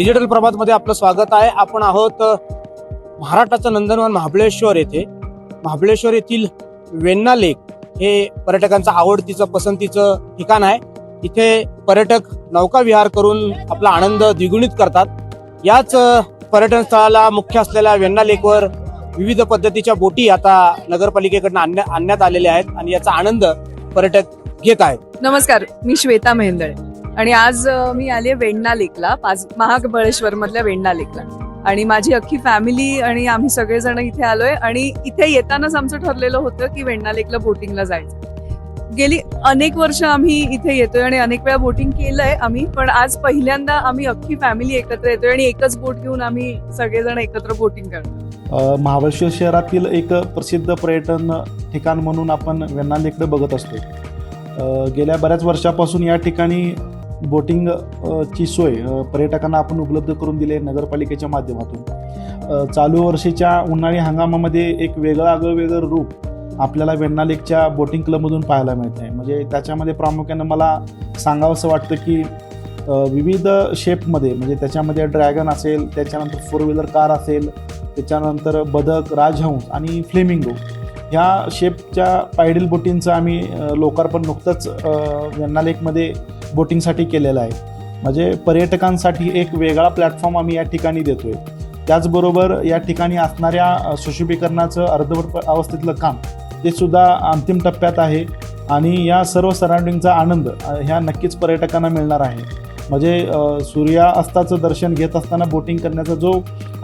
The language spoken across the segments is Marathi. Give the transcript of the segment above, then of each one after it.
डिजिटल प्रभातमध्ये आपलं स्वागत आहे. आपण आहोत महाराष्ट्राचं नंदनवन महाबळेश्वर येथे. महाबळेश्वर येथील वेन्ना लेक हे पर्यटकांचं आवडतीचं पसंतीचं ठिकाण आहे. इथे पर्यटक नौका विहार करून आपला आनंद द्विगुणित करतात. याच पर्यटन स्थळाला मुख्य असलेल्या वेन्ना लेकवर विविध पद्धतीच्या बोटी आता नगरपालिकेकडनं आणण्यात आलेल्या आहेत आणि याचा आनंद पर्यटक घेत आहेत. नमस्कार मी श्वेता मेहेंदळे. आणि आज मी आले वेण्णा लेकला पाच महाबळेश्वर मधल्या वेण्णा लेकला. आणि माझी अख्खी फॅमिली आणि आम्ही सगळेजण इथे आलोय आणि इथे येतानाच आमचं ठरलेलं होतं की वेण्णा लेकला बोटिंगला जायचं. गेली अनेक वर्ष आम्ही इथे येतोय आणि अनेक वेळा बोटिंग केलंय आम्ही पण आज पहिल्यांदा आम्ही अख्खी फॅमिली एकत्र येतोय आणि एकच बोट घेऊन आम्ही सगळेजण एकत्र बोटिंग करतो महाबळेश्वर शहरातील एक प्रसिद्ध पर्यटन ठिकाण म्हणून आपण वेण्णा लेकडे बघत असतो. गेल्या बऱ्याच वर्षापासून या ठिकाणी बोटिंगची सोय पर्यटकांना आपण उपलब्ध करून दिली आहे नगरपालिकेच्या माध्यमातून. चालू वर्षीच्या उन्हाळी हंगामामध्ये एक वेगळं आगळं वेगळं रूप आपल्याला वेण्णा लेकच्या बोटिंग क्लबमधून पाहायला मिळत आहे. म्हणजे त्याच्यामध्ये प्रामुख्यानं मला सांगावंसं वाटतं की विविध शेपमध्ये म्हणजे त्याच्यामध्ये ड्रॅगन असेल त्याच्यानंतर फोर व्हीलर कार असेल त्याच्यानंतर बदक राजहंस आणि फ्लेमिंगो ह्या शेपच्या पायडल बोटींचं आम्ही लोकार्पण नुकतंच अ, वेण्णा लेकमध्ये बोटिंगसाठी केलेलं आहे. म्हणजे पर्यटकांसाठी एक वेगळा प्लॅटफॉर्म आम्ही या ठिकाणी देतोय. त्याचबरोबर या ठिकाणी असणाऱ्या अ, सुशोभीकरणाचं अर्धवट अवस्थेतलं काम ते सुद्धा अंतिम टप्प्यात आहे. आणि या सर्व सराउंडिंगचा आनंद ह्या नक्कीच पर्यटकांना मिळणार आहे. म्हणजे सूर्यास्ताचं दर्शन घेत असताना बोटिंग करण्याचा जो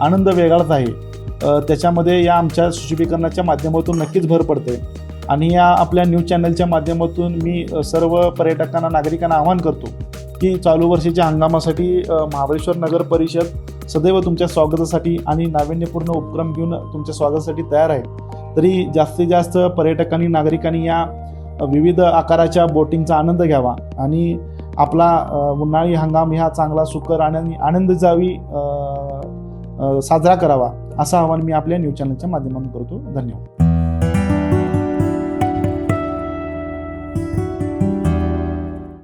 आनंद वेगळाच आहे त्याच्यामध्ये या आमच्या सुशोभीकरणाच्या माध्यमातून नक्कीच भर पडते आणि या आपल्या न्यूज चॅनलच्या माध्यमातून मी सर्व पर्यटकांना नागरिकांना आवाहन करतो की चालू वर्षीच्या हंगामासाठी महाबळेश्वर नगर परिषद सदैव तुमच्या स्वागतासाठी आणि नाविन्यपूर्ण उपक्रम घेऊन तुमच्या स्वागतासाठी तयार आहे. तरी जास्तीत जास्त पर्यटकांनी नागरिकांनी या विविध आकाराच्या बोटिंगचा आनंद घ्यावा आणि आपला उन्हाळी हंगाम ह्या चांगला सुकर आणि आनंद जावी साजरा करावा असं आवाहन मी आपल्या न्यूज चॅनलच्या माध्यमातून करतो. धन्यवाद.